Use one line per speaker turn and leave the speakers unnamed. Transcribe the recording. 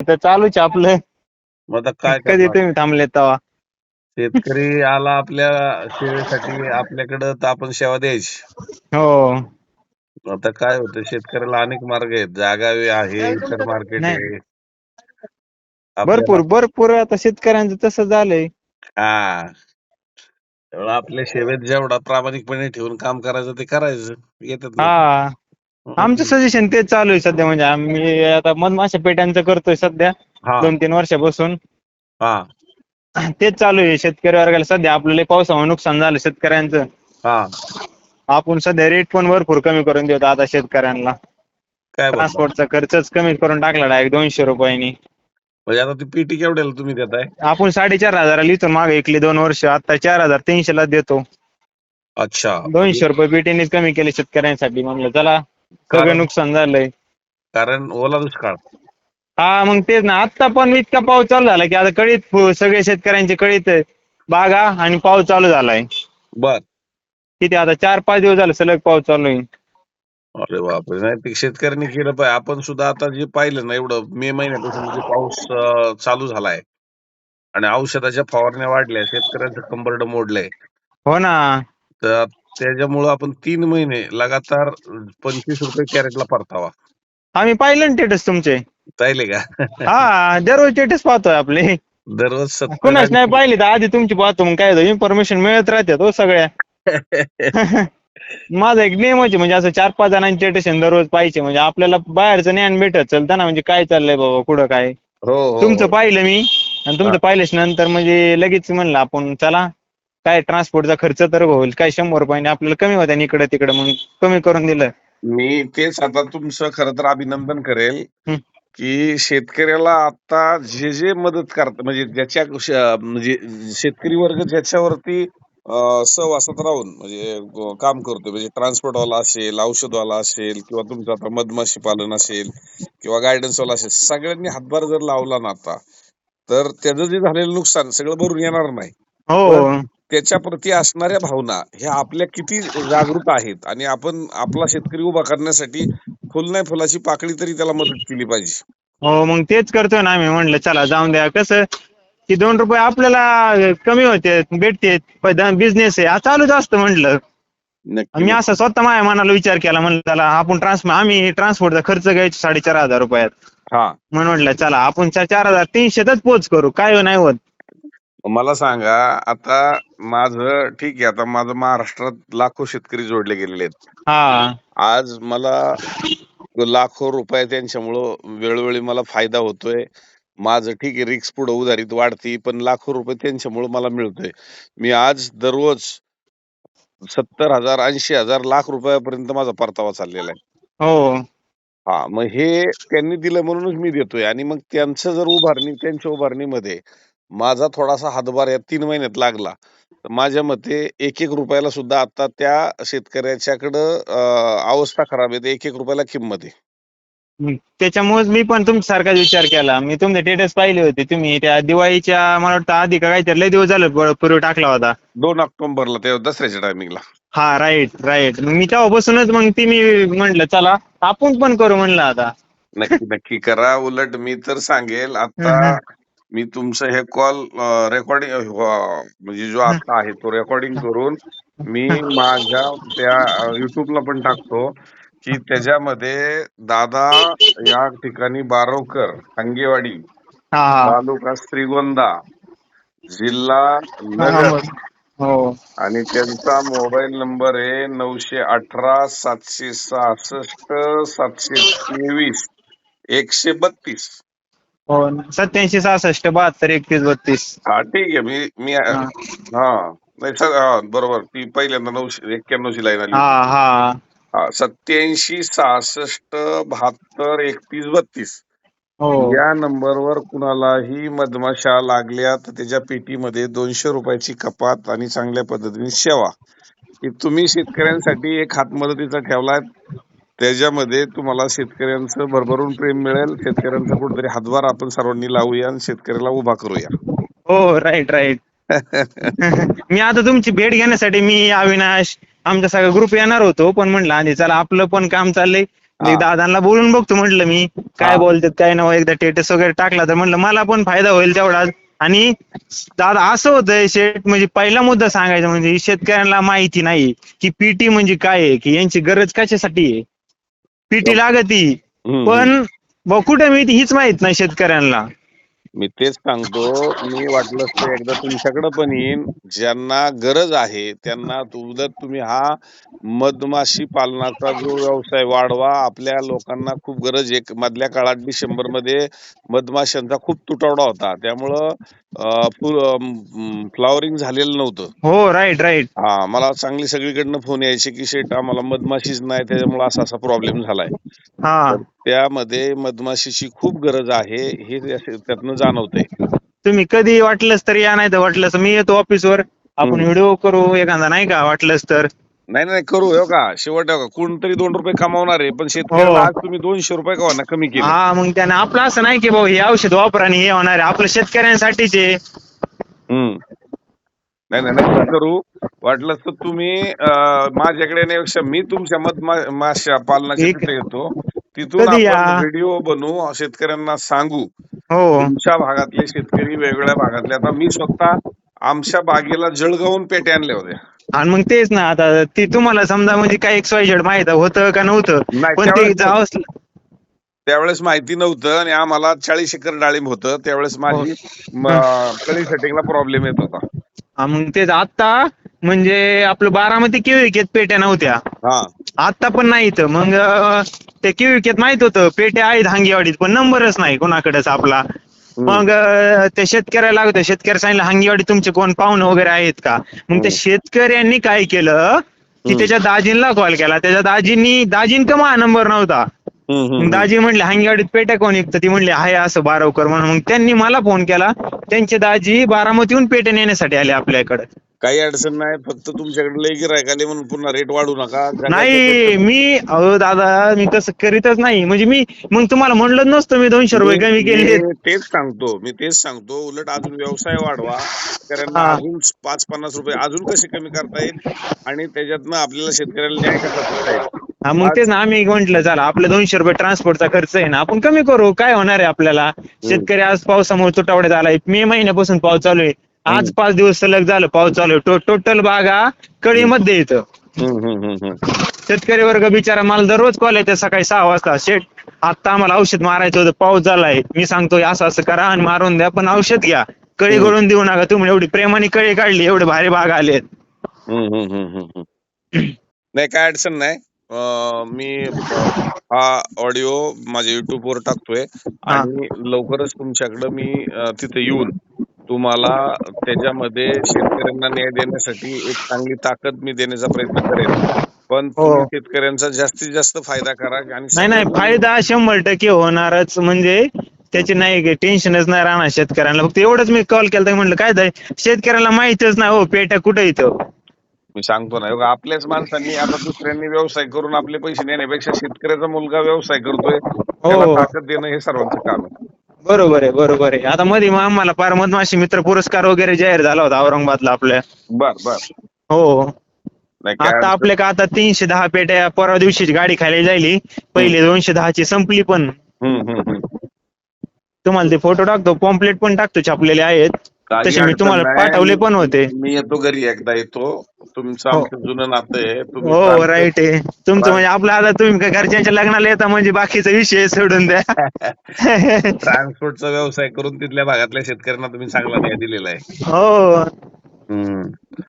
तर चालूच आहे आपलं.
मग आता काय
कधी
करणार?
तुम्ही थांबले तेव्हा
शेतकरी आला आपल्या सेवेसाठी आपल्याकडं तर आपण सेवा द्यायची.
हो.
आता काय होतं शेतकऱ्याला अनेक मार्ग आहेत. जागा वे- आहे इतर मार्केट
नाही.
आहे. आपल्याला-
भरपूर भरपूर आता शेतकऱ्यांचं तसं झालंय.
हा. त्यामुळे आपल्या सेवेत जेवढा प्रामाणिकपणे ठेवून काम करायचं ते करायचं. येतात लोक.
हा. आमचं सजेशन तेच चालू आहे सध्या. म्हणजे आम्ही आता मधमाशा पेट्यांचं करतोय सध्या
हा.
दोन तीन वर्षापासून.
हा.
तेच चालू आहे. शेतकरी वर्गाला सध्या आपल्याला पावसामुळे नुकसान झालं शेतकऱ्यांचं.
हा.
आपण सध्या रेट पण भरपूर कमी करून देतो आता शेतकऱ्यांना.
काय बोलता?
ट्रान्सपोर्टचा खर्चच कमी करून टाकला डायरेक्ट दोनशे रुपयांनी.
म्हणजे आता ती पीटी केवढ्याला तुम्ही देताय?
आपण साडेचार हजाराला इथून मागे ऐकली दोन वर्ष. आता चार हजार तीनशेला देतो.
अच्छा.
दोनशे रुपये पेटीनेच कमी केले शेतकऱ्यांसाठी. म्हणलं चला सगळं नुकसान झालंय?
कारण ओला दुष्काळ.
हा मग तेच ना. आता पण इतका पाऊस चालू झाला की आता कळीत फु- सगळे शेतकऱ्यांचे कळीत बागा आणि पाऊस चालू झालाय.
बर.
किती आता चार पाच दिवस झाले सलग पाऊस चालू आहे
अरे बापरे नाही ते शेतकऱ्यांनी केलं पाहिजे. आपण सुद्धा आता जे पाहिलं ना एवढं मे महिन्यापासून जे पाऊस अं, चालू झालाय आणि औषधाच्या फवारण्या वाढल्या शेतकऱ्यांचं कंबरड मोडलंय.
हो ना.
तर त्याच्यामुळं आपण तीन महिने लगातार पंचवीस रुपये कॅरेटला परतावा.
आम्ही पाहिलं ना स्टेटस तुमचे.
पाहिले का?
हा दररोज स्टेटस पाहतोय आपले.
दररोज
कुणाच नाही पाहिली तर आधी तुमची पाहतो मग काय इन्फॉर्मेशन मिळत राहते हो सगळ्या. माझा एक नियमच आहे म्हणजे असं चार पाच जणांचे स्टेटस दररोज पाहिजे म्हणजे आपल्याला बाहेरचं ज्ञान भेटत चलतं ना म्हणजे काय चाललंय बाबा कुठं काय?
हो हो
तुमचं पाहिलं मी. आणि तुमचं पाहिल्याच नंतर म्हणजे लगेच म्हणलं आपण चला. काय ट्रान्सपोर्टचा खर्च तर होईल काय शंभर रुपयाने आपल्याला कमी होत्या इकडे तिकडे मग कमी करून दिलं.
मी तेच आता तुमचं खरं तर अभिनंदन करेल. की शेतकऱ्याला आता जे जे मदत करत म्हणजे ज्याच्या म्हणजे शेतकरी वर्ग ज्याच्यावरती सहवासात राहून म्हणजे काम करतो म्हणजे ट्रान्सपोर्टवाला असेल औषधवाला असेल किंवा तुमचं आता मधमाशी पालन असेल किंवा गायडन्सवाला असेल सगळ्यांनी हातभार जर लावला ना आता तर त्याचं जे झालेलं नुकसान सगळं भरून येणार नाही.
हो.
त्याच्या प्रती असणाऱ्या भावना ह्या आपल्या किती जागृत आहेत आणि आपण आपला शेतकरी उभा करण्यासाठी फुल नाही फुलाची पाकळी तरी त्याला मदत केली पाहिजे.
हो मग तेच करतोय ना आम्ही. म्हणलं चला जाऊन द्या. कसं की दोन रुपये आपल्याला कमी होते भेटते. बिझनेस आहे. हा चालूच असतं म्हटलं
नक्की.
मी असं स्वतः माझ्या मनाला विचार केला. म्हणलं चला आपण ट्रान्स आम्ही ट्रान्सपोर्टचा खर्च घ्यायचो साडेचार हजार रुपयात.
हा.
म्हणून म्हटलं चला आपण चार हजार तीनशेतच पोच करू. काय नाही होत.
मला सांगा आता माझं ठीक आहे आता माझं महाराष्ट्रात लाखो शेतकरी जोडले गेलेले आहेत.
हा.
आज मला लाखो रुपये त्यांच्यामुळं वेळोवेळी मला फायदा होतोय. माझं ठीक आहे रिक्स पुढे उधारीत वाढती पण लाखो रुपये त्यांच्यामुळं मला मिळतोय. मी आज दररोज सत्तर हजार ऐंशी हजार लाख रुपयापर्यंत माझा परतावा चाललेला आहे.
हो.
हा मग हे त्यांनी दिलं म्हणूनच मी देतोय. आणि मग त्यांचं जर उभारणी त्यांच्या उभारणीमध्ये माझा थोडासा हातभार या तीन महिन्यात लागला. माझ्या मते एक एक रुपयाला सुद्धा आता त्या शेतकऱ्याच्याकडं अं, अवस्था खराब आहे. एक एक रुपयाला किंमत आहे.
त्याच्यामुळेच मी पण तुमच्यासारखाच विचार केला. मी तुमचे स्टेटस पाहिले होते. तुम्ही त्या दिवाळीच्या मला वाटतं आधी का काहीतरी लय दिवस झाले प- पूर्वी टाकला होता.
दोन ऑक्टोबरला ते दसऱ्याच्या टायमिंगला
हा राईट राईट मी तेव्हापासूनच मग ती मी म्हंटल चला आपण पण करू म्हणलं आता.
नक्की नक्की करा. उलट मी तर सांगेल. आता
हम्म.
मी तुमचं हे कॉल रेकॉर्डिंग म्हणजे जो आता आहे तो रेकॉर्डिंग करून मी माझ्या त्या युट्यूबला पण टाकतो की त्याच्यामध्ये दादा या ठिकाणी बारोकर अंगेवाडी
हा. हा
तालुका श्रीगोंदा जिल्हा
हा,
नगर.
हो.
आणि त्यांचा मोबाईल नंबर आहे नऊशे अठरा सातशे सहासष्ट सातशे तेवीस एकशे बत्तीस.
हो सत्याऐंशी सहासष्ट बहात्तर एकतीस बत्तीस.
हा ठीक आहे. मी मी
हा.
नाही सर हा बरोबर. ती पहिल्यांदा नऊशे एक्क्याण्णवची लाईन आली
हा हा.
हा सत्याऐंशी सहासष्ट बहात्तर एकतीस बत्तीस.
हो.
या नंबरवर कुणालाही मधमाशा लागल्या तर त्याच्या पेटीमध्ये दोनशे रुपयाची कपात आणि चांगल्या पद्धतीने सेवा. तुम्ही शेतकऱ्यांसाठी एक हात मदतीचा ठेवलाय त्याच्यामध्ये तुम्हाला शेतकऱ्यांचं भरभरून प्रेम मिळेल. शेतकऱ्यांचा कुठेतरी हातभार आपण सर्वांनी लावूया आणि शेतकऱ्याला उभा करूया.
हो राईट राईट मी आता तुमची भेट घेण्यासाठी मी अविनाश आमचा सगळा ग्रुप येणार होतो. पण म्हणलं आधी चला आपलं पण काम चाललंय.
हा.
दादांना बोलून बघतो म्हटलं मी. काय. बोलतात काय नाव एकदा टेटस वगैरे टाकला तर म्हटलं मला पण फायदा होईल तेवढाच आणि दादा असं होतंय शेट म्हणजे पहिला मुद्दा सांगायचा म्हणजे शेतकऱ्यांना माहिती नाही की पीटी म्हणजे काय आहे की यांची गरज कशासाठी आहे? पीटी लागती.
हम्म,
पण कुठे मिळते हीच माहीत नाही शेतकऱ्यांना.
मी तेच सांगतो मी वाटलं तर एकदा तुमच्याकडे पण येईन. ज्यांना गरज आहे त्यांना उलट तुम्ही हा मधमाशी पालनाचा जो व्यवसाय वाढवा आपल्या लोकांना खूप गरज आहे. मधल्या काळात डिसेंबरमध्ये मधमाशांचा खूप तुटवडा होता. त्यामुळं फ्लॉवरिंग झालेलं नव्हतं.
हो राईट राईट
हा मला चांगली सगळीकडनं फोन यायचे की शेट आम्हाला मधमाशीच नाही त्याच्यामुळे असा असा प्रॉब्लेम झालाय.
हा.
त्यामध्ये मधमाशीची खूप गरज आहे हे त्यातनं जाणवतंय.
तुम्ही कधी वाटलंच तर या नाही तर वाटलंच मी येतो ऑफिसवर. आपण
हम्म.
व्हिडिओ करू एखादा नाही का? वाटलंच तर.
नाही नाही करू हो का? शेवट हो का कोणतरी दोन रुपये कमावणार आहे पण शेतकऱ्याला
हो.
आज तुम्ही दोनशे रुपये का होईना कमी केले?
हा मग त्याने आपलं असं नाही की भाऊ हे औषध वापरा आणि हे होणार आहे. आपलं शेतकऱ्यांसाठीच
हम्म. नाही नाही नक्की करू. वाटलं तर तुम्ही अं, माझ्याकडे येण्यापेक्षा मी तुमच्या मध माशा पालनाच्या
ठीक.
तिथे येतो. तिथून
कधी या?
आपण व्हिडिओ बनवू शेतकऱ्यांना सांगू.
हो.
तुमच्या भागातले शेतकरी वेगवेगळ्या भागातले. आता मी स्वतः आमच्या बागेला जळगावून पेट्या आणल्या होत्या
आणि मग तेच ना आता ती तुम्हाला समजा म्हणजे काय एक्स वाय झेड माहीत होतं का नव्हतं?
नाही,
पण ते
त्यावेळेस
जावंच
त्यावेळेस माहिती नव्हतं आणि आम्हाला चाळीस एकर डाळिंब होतं. त्यावेळेस माझी म- कळी सेटिंगला प्रॉब्लेम येत होता.
हा, मग तेच आता म्हणजे आपलं बारामती किविकेत पेट्या नव्हत्या.
हा.
आता पण नाही इथं. मग अं, ते किविकेत माहीत होतं पेट्या आहेत हांगेवाडीत पण नंबरच नाही कोणाकडेच आपला. मग अं, त्या शेतकऱ्याला लागतं. शेतकऱ्या सांगितलं हांगेवाडी तुमचे कोण पाहुणे वगैरे आहेत का? मग त्या शेतकऱ्यांनी काय केलं की. त्याच्या दाजींना कॉल केला. त्याच्या दाजींनी दाजींका मा नंबर नव्हता. दाजी म्हणले हांगेवाडीत पेट्या कोण विकतं? ती म्हणली आहे असं बारावकर. म्हणून मग त्यांनी मला फोन केला. त्यांचे दाजी बारामतीहून पेट्या नेण्यासाठी आले आपल्याकडे
काही अडचण नाही फक्त तुमच्याकडे लय गिरायक आले म्हणून पुन्हा रेट वाढू नका.
नाही मी अहो दादा मी तसं करीतच नाही. म्हणजे मी मग तुम्हाला म्हणलं नसतं मी दोनशे रुपये कमी केले.
मी तेच सांगतो मी तेच सांगतो. उलट अजून व्यवसाय वाढवा शेतकऱ्यांना
हा.
अजून पाच पन्नास रुपये अजून कसे कमी करता येईल? आणि त्याच्यातनं आपल्याला शेतकऱ्याला न्याय कसा देता येईल?
हा मग तेच ना आम्ही म्हंटल चला आपलं दोनशे रुपये ट्रान्सपोर्टचा खर्च आहे ना आपण कमी करू. काय होणार आहे आपल्याला? शेतकरी आज पावसामुळे तुटवड्यात आलाय मे महिन्यापासून पाऊस चालू आहे. आज पाच दिवस सलग झालं पाऊस चालू आहे. टोटल बागा कळीमध्ये येतं. शेतकरी वर्ग बिचारा मला दररोज कॉल येते सकाळी सहा वाजता. शेट आता आम्हाला औषध मारायचं होतं पाऊस झालाय. मी सांगतोय असं असं करा आणि मारून द्या पण औषध घ्या. कळी. गळून देऊ नका तुम्ही. एवढी प्रेमाने कळी काढली एवढे भारी बाग
हम्म. नाही काय अडचण नाही. मी हा ऑडिओ माझ्या युट्यूब वर टाकतोय आणि लवकरच तुमच्याकडे मी तिथे येऊन तुम्हाला त्याच्यामध्ये शेतकऱ्यांना न्याय देण्यासाठी एक चांगली ताकद मी देण्याचा प्रयत्न करेन. पण
हो.
शेतकऱ्यांचा जास्तीत जास्त फायदा करा आणि
नाही फायदा शंभर टक्के होणारच. म्हणजे त्याची नाही टेन्शनच नाही राहणार शेतकऱ्यांना. फक्त एवढंच मी कॉल केला म्हटलं काय शेतकऱ्याला माहितच नाही हो पेट्या कुठे इथं
मी सांगतो ना आपल्याच माणसांनी आता दुसऱ्यांनी व्यवसाय करून आपले पैसे नेण्यापेक्षा शेतकऱ्याचा मुलगा व्यवसाय करतोय त्याला
हो.
ताकद देणं हे सर्वांचं काम आहे.
बरोबर आहे बरोबर आहे. आता मध्ये मग आम्हाला पार मधमाशी मित्र पुरस्कार वगैरे जाहीर झाला होता औरंगाबादला आपल्या.
बर बर.
हो.
नाही काय
आता आपल्या का आता तीनशे दहा पेट्या परवा दिवशीची गाडी खाली जायली. पहिले दोनशे दहाची संपली पण.
हम्म, हम्म, हम्म.
तुम्हाला ते फोटो टाकतो पॉम्पलेट पण टाकतो छापलेले आहेत.
काही
तसे मी
अडचण
तुम्हाला
नाही.
पाठवले पण होते.
मी येतो घरी एकदा येतो. तुमचं
हो.
आमचं जुनं नातं आहे तुम्ही
हो राईट आहे तुमचं म्हणजे आपलं आता तुम्ही काय घरच्यांच्या लग्नाला येता म्हणजे बाकीचा विषय सोडून द्या
ट्रान्सपोर्टचा व्यवसाय करून तिथल्या भागातल्या शेतकऱ्यांना तुम्ही चांगला न्याय दिलेला आहे
हो
हम्म.